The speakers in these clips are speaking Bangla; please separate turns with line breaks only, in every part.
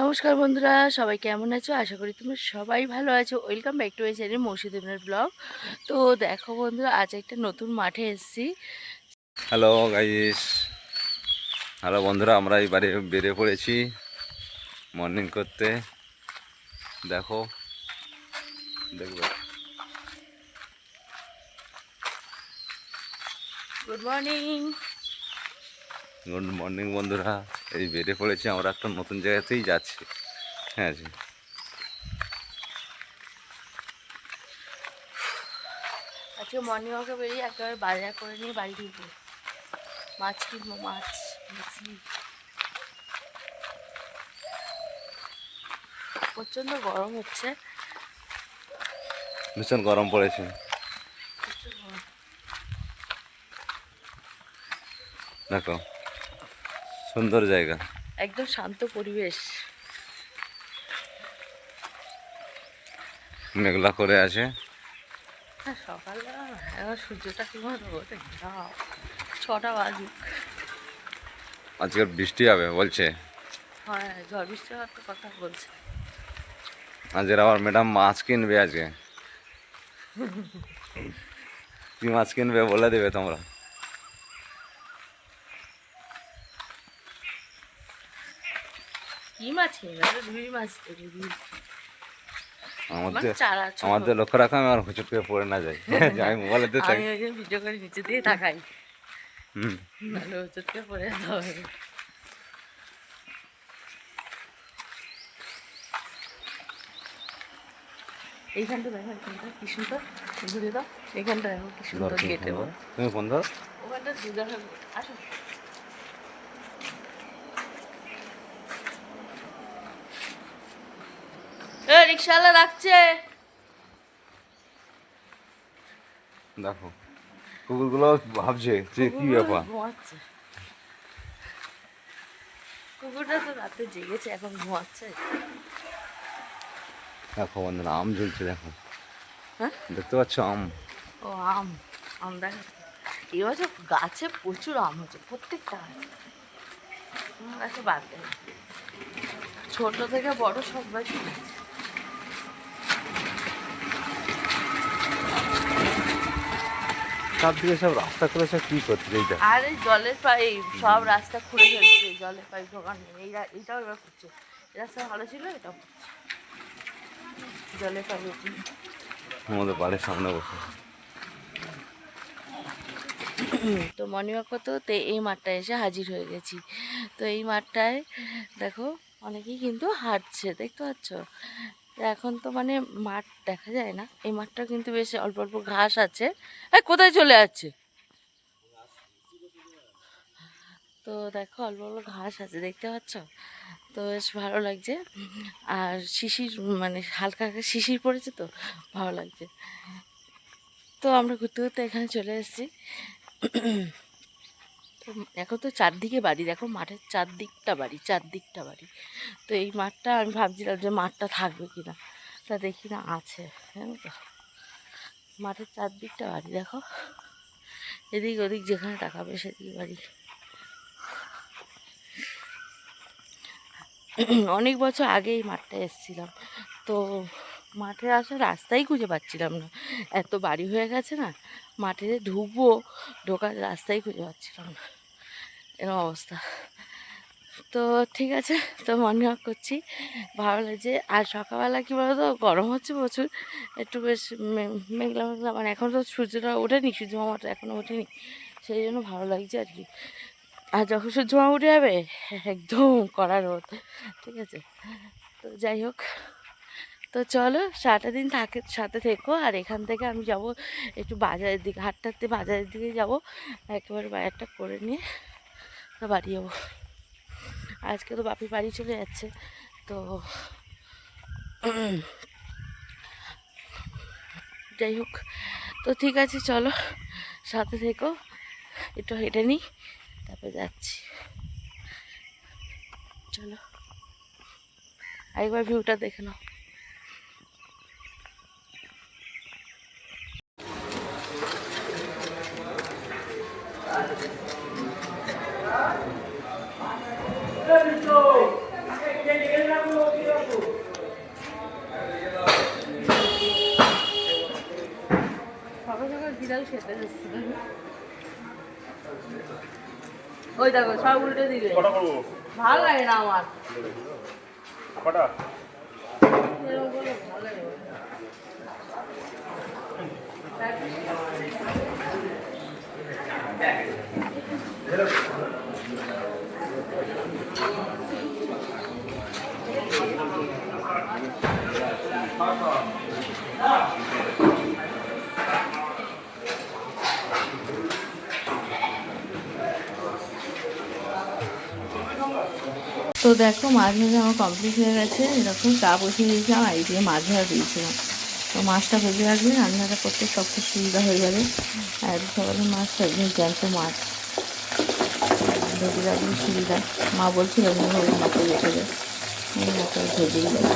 নমস্কার বন্ধুরা সবাই কেমন আছো? আশা করি তোমরা সবাই ভালো আছো। Welcome back to my channel মৌসুদিনের blog তো দেখো বন্ধুরা আজ একটা নতুন মাঠে এসেছি।
হ্যালো গাইস হ্যালো বন্ধুরা আমরা এবারে বেরিয়ে পড়েছি মর্নিং করতে। দেখো দেখবে।
গুড মর্নিং
গুড মর্নিং বন্ধুরা। এই বেড়ে পড়েছি আমরা একটা নতুন জায়গাতেই যাচ্ছি। হ্যাঁ জি।
আজকে মর্নিং ওয়াকে বেরিয়ে একেবারে বাজার করে নিয়ে বাড়ি ঢুকবো। মাছ কিনবো মাছ প্রচণ্ড গরম হচ্ছে।
ভীষণ গরম পড়েছে। দেখো। সুন্দর জায়গা।
একদম শান্ত পরিবেশ।
মেঘলা করে আছে।
হ্যাঁ সকালবেলা না, সূর্যটা কি মতো ওঠে না ছটা বাজুক।
আজকের বৃষ্টি হবে বলছে।
হ্যাঁ ঝড় বৃষ্টি হওয়ার তো কথা বলছে।
আজকের আবার ম্যাডাম মাছ কিনবে আজকে। কি মাছ কিনবে বলে দেবে তোমরা?
কি মাছ কিনবে রুই মাছ তো রুই
আমাদের
আমার।
আমাদের লক্ষ্য রাখা আমি আর হুচুট করে পড়ে না যাই। আমি মোবাইলেতে
আমি
থাকি।
ওই ভিডিও করে নিচে দিয়ে তাকাই।
হুম।
নাহলে ওচটকে পড়ে যেতে হবে। এইখানটা দেখো এখানটা কি সুন্দর। ঘুরে দাও। এখানটা দেখো কি সুন্দর
ধর তুমি ধরো?
ওখানটা আসো। রিক্সাওয়ালা রাখছে।
দেখো কুকুরগুলো ভাবছে যে কি ব্যাপার।
কুকুরটা তো রাতে জেগেছে এখন ঘুমাচ্ছে।
দেখো বন্ধুরা আম ঝুলছে দেখো।
হ্যাঁ?
দেখতে পাচ্ছ আম?
ও আম। আম দেখা। এবছর গাছে প্রচুর আম হচ্ছে প্রত্যেকটা গাছে। আমার গাছে বাদ দেয় ছোট থেকে বড় সব গাছই হয়েছে।
চারদিকে সব রাস্তা করে সব কি করছে এইটা?
আর এই জলের পাইপ সব রাস্তা খুঁড়ে ফেলছে জলের পাইপ নেই। এই এইটাও এবার করছে। এই রাস্তা ভালো ছিল এটাও জলের পাইপ
আমাদের বাড়ির সামনে বসে।
তো মর্নিং ওয়াক করতে করতে এই মাঠটায় এসে হাজির হয়ে গেছি। তো এই মাঠটায় দেখো অনেকেই কিন্তু হাঁটছে দেখতে পাচ্ছ? এখন তো মানে মাঠ দেখা যায় না। এই মাঠটা কিন্তু বেশ অল্প অল্প ঘাস আছে। এই কোথায় চলে যাচ্ছে? তো দেখো অল্প অল্প ঘাস আছে, দেখতে পাচ্ছ? তো বেশ ভালো লাগছে। আর শিশির মানে হালকা হালকা শিশির পড়েছে তো, ভালো লাগছে। তো আমরা ঘুরতে ঘুরতে এখানে চলে এসেছি। এখন তো চারদিকে বাড়ি, দেখো মাঠের চারদিকটা বাড়ি চারদিকটা বাড়ি। তো এই মাঠটা আমি ভাবছিলাম যে মাঠটা থাকবে কি না তা দেখি না আছে, জানো তো। মাঠের চারদিকটা বাড়ি, দেখো। এদিক ওদিক যেখানে তাকাবে সেদিকে বাড়ি। অনেক বছর আগে এই মাঠটা এসেছিলাম। তো মাঠে আসার রাস্তাই খুঁজে পাচ্ছিলাম না। এত বাড়ি হয়ে গেছে না, মাঠে ঢুকবো, ঢোকার রাস্তাই খুঁজে পাচ্ছিলাম না। এরকম অবস্থা। তো ঠিক আছে, তো মর্নিং ওয়াক করছি। ভালো লাগছে। আর সকালবেলা কী বলো তো গরম হচ্ছে প্রচুর। একটু বেশ মেঘলা মেঘলা। মানে এখন তো সূর্যটা ওঠেনি সূর্য মামাটা এখনও ওঠেনি। সেই জন্য ভালো লাগছে আর কি। আর যখন সূর্য মামা উঠে যাবে, একদম কড়া রোদ। ঠিক আছে? তো যাই হোক। তো চলো, সারাটা দিন থাকে, সাথে থেকো। আর এখান থেকে আমি যাব, একটু বাজারের দিকে হাঁটতে বাজারের দিকে যাব। একেবারে বাজারটা করে নিয়ে বাড়ি যাব। আজকে তো বাপি বাড়ি চলে যাচ্ছে, তো যাই হোক, তো ঠিক আছে, চলো, সাথে থেকো, একটু হেঁটে নিই, তারপরে যাচ্ছি। চলো একবার ভিউটা দেখে নাও।
পাখিরাও খেতে যাচ্ছিল
ওই দেখো সব উল্টে
দিবে।
ভালো লাগে না আমার। ভালো লাগে হ্যাঁ। তো দেখো মাছ ভাজা আমার কমপ্লিট হয়ে গেছে। এরকম চা বসিয়ে দিয়েছিলাম আর এইদিকে মাছ ভাজা দিয়েছিলাম। তো মাছটা ভেজে রাখবে, রান্নাটা করতে সব কিছু সুবিধা হয়ে যাবে। আর সকালে মাছ একদম জ্যান্ত মাছ। ভেজে রাখবে সুবিধা। মা বলছিল মনে ওই মাকে রেখে দেয় মাকে ভেজেই দেয়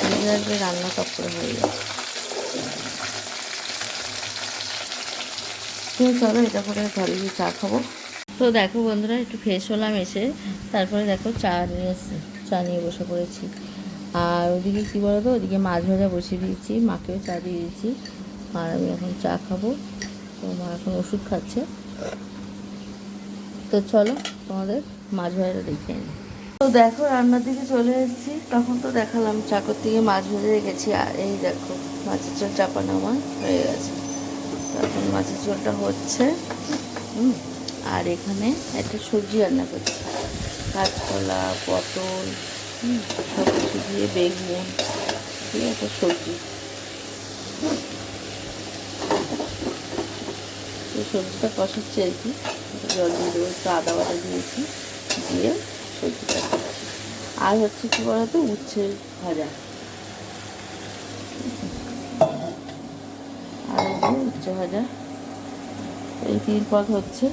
ভেজে রাখবে রান্না সব করে হয়ে যায় চলো এটা করে ঘরে গিয়ে চা খাব। তো দেখো বন্ধুরা, একটু ফ্রেশ হলাম এসে। তারপরে দেখো চা নিয়ে চা নিয়ে বসে পড়েছি। আর ওদিকে কী বলো তো ওদিকে মাছ ভাজা বসিয়ে দিয়েছি, মাকেও চা দিয়ে দিয়েছি। আর আমি এখন চা খাব। তো মা এখন ওষুধ খাচ্ছে। তো চলো তোমাদের মাছ ভাজাটা দেখে নিই। তো দেখো রান্নার দিকে চলে এসেছি। তখন তো দেখালাম চাকর থেকে মাছ ভেজে রেখেছি। আর এই দেখো, মাছের ঝোল চাপানো আমার হয়ে গেছে। তো এখন মাছের ঝোলটা হচ্ছে। হুম। আর এখানে একটা সবজি রান্না করছি। কাঁচকলা, পটল সব কিছু দিয়ে বেগুন, দিয়ে একটা সবজি। এই সবজিটা কষাচ্ছি আর কি। জল দিয়ে দেবো, একটু আদা বাটা দিয়েছি, দিয়ে সবজিটা আর হচ্ছে কী বলতো, উচ্ছে ভাজা। আর উচ্ছে ভাজা। এই তিন পদ হচ্ছে।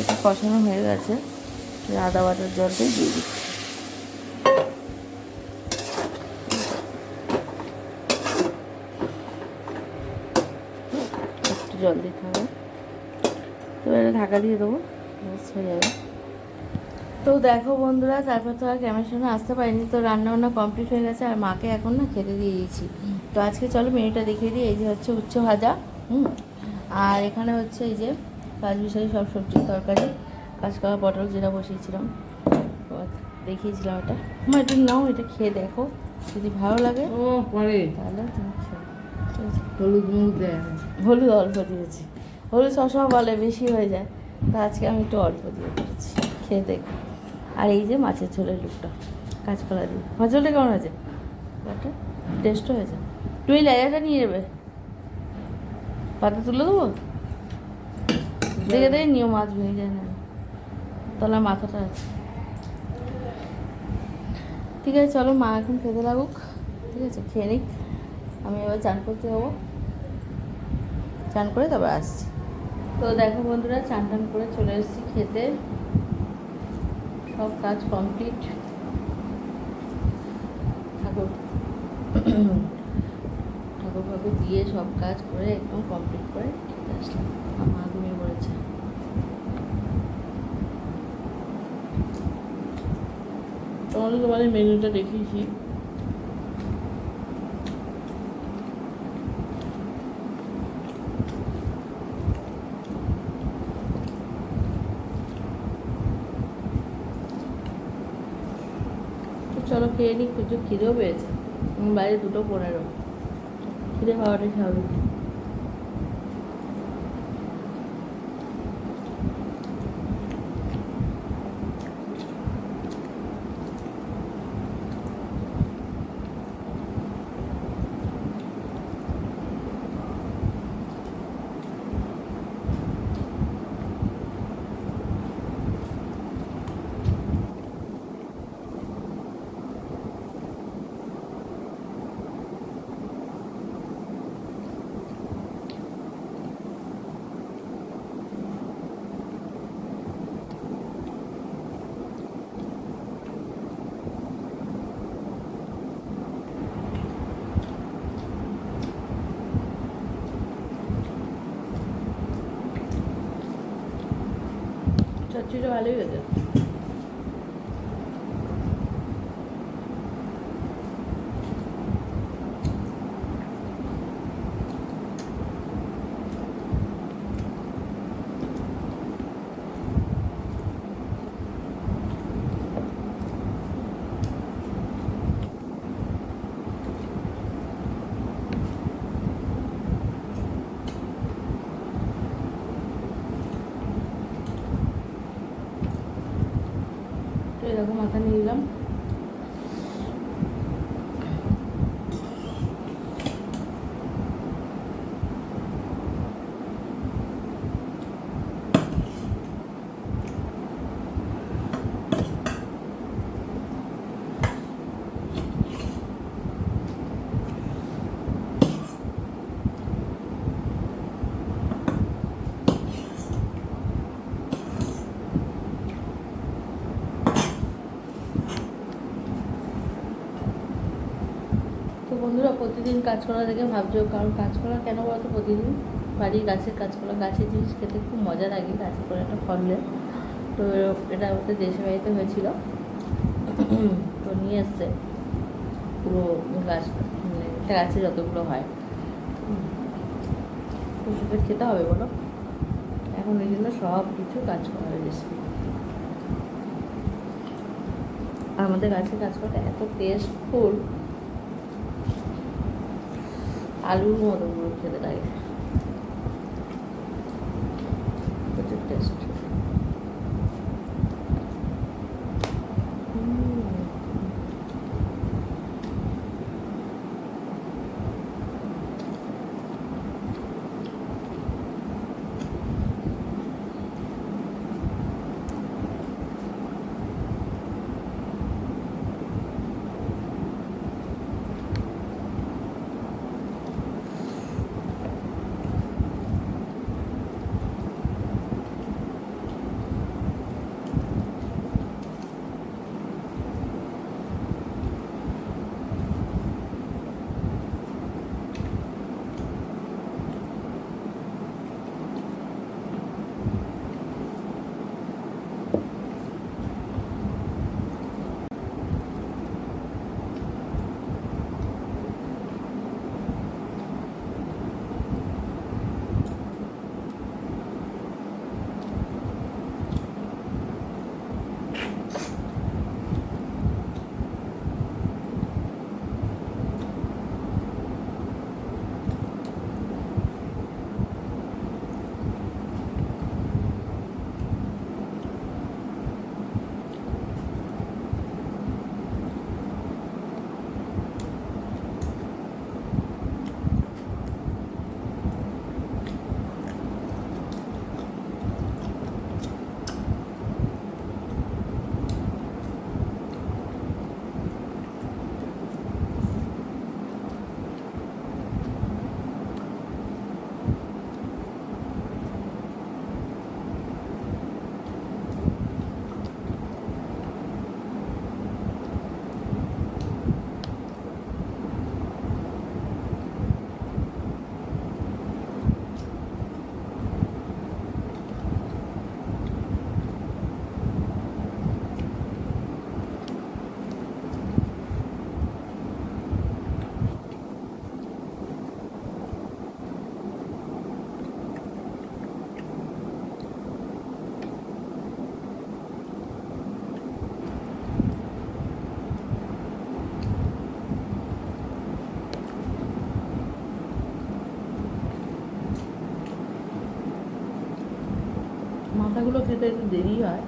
এটা কষানো হয়ে গেছে। আদা বাটার জলটাই দিয়ে দিচ্ছি। একটু জল দিতে হবে। তো এটা ঢাকা দিয়ে দেবো। হয়ে যাবে। তো দেখো বন্ধুরা, তারপর তো আর ক্যামেরার সামনে আসতে পারিনি। তো রান্না বান্না কমপ্লিট হয়ে গেছে, আর মাকে এখন না খেতে দিয়ে দিয়েছি। তো আজকে চলো মেনুটা দেখিয়ে দিই। এই যে হচ্ছে উচ্চ ভাজা, হুম? আর এখানে হচ্ছে এই যে পাঁচ বিশালি সব সবজির তরকারি কাঁচকলা পটল যেটা বসিয়েছিলাম। দেখিয়েছিলাম এটা আমার এটা নাও এটা খেয়ে দেখো। যদি ভালো লাগে
ও পরে।
তাহলে তুমি আছে?
হলুদ মুখ দেয়
হলুদ অল্প দিয়েছি। হলুদ সবসময় বলে বেশি হয়ে যায়। তা আজকে আমি একটু অল্প দিয়ে দিয়েছি। খেয়ে দেখো। আর এই যে মাছের ঝোলের লুকটা কাঁচকলা দিয়ে। মাছের ঝোলটা কেমন আছে একটা টেস্ট হয়েছে। তুই লেজাটা নিয়ে যাবে পাতা তুলে দেবো? দেখে দেখে নিও মাছ ভেঙে যায় না। তাহলে মাথাটা আছে। ঠিক আছে চলো মা এখন খেতে লাগুক। ঠিক আছে খেয়ে নিক। আমি এবার চান করতে যাব। চান করে তারপর আসছি। তো দেখো বন্ধুরা চান টান করে চলে এসেছি খেতে। সব কাজ কমপ্লিট। ঠাকুর ঠাকুর ফাকুর দিয়ে সব কাজ করে একদম কমপ্লিট করে খেতে আসলাম। আমার মা ঘুমিয়ে পড়েছে তোমাদের তোমাদের মেনুটা দেখিয়েছি। চলো খেয়ে নিই খুঁজো খিদেও পেয়েছে। বাইরে দুটো পনেরো। খিদে খাওয়াটাই স্বাভাবিক। চচ্চড়িটা ভালোই হয়েছে এরকম মাথা নিলাম তো বন্ধুরা প্রতিদিন কাজ করা দেখে ভাবছ, কারণ কাজ করা কেন বলতো প্রতিদিন? বাড়ির গাছের কাজ করা গাছের জিনিস খেতে খুব মজা লাগে, গাছের করে একটা ফললে তো এটা ওদের দেশে বাড়িতে হয়েছিল। তো নিয়ে এসছে পুরো গাছ মানে একটা গাছে যতগুলো হয়। তো সেটা খেতে হবে বলো। এখন এই জন্য সব কিছু কাজ করা রেসিপি আমাদের গাছের কাজ করাটা এত টেস্টফুল আলুর মতো পুরো খেতে লাগে প্রচুর টেস্ট মাথাগুলো খেতে একটু দেরি হয়।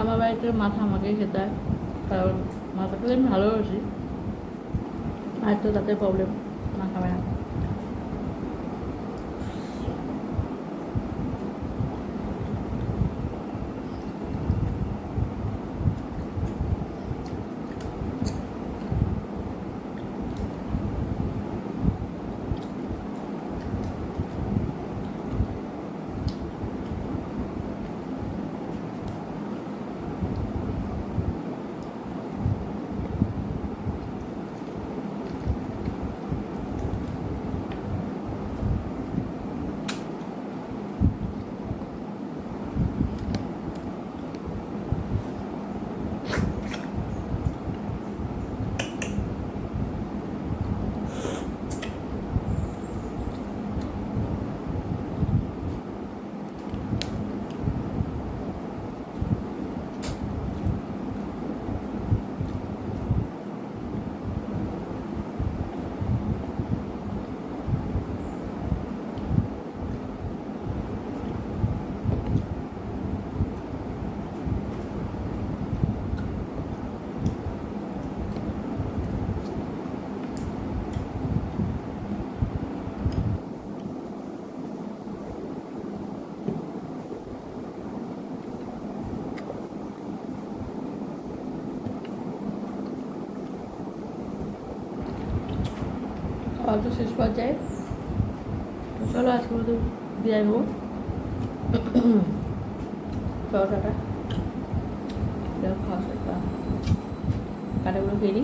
আমার বাড়িতে মাথা আমাকে খেতে হয় কারণ মাথাটা আমি ভালোবাসি। আর তো তাতে প্রবলেম তো শেষ পর্যায়ে। তো চলো আজকে মতো বিদায় হব চলো টাটা খাওয়া শেষ করা কাটাগুলো খেয়ে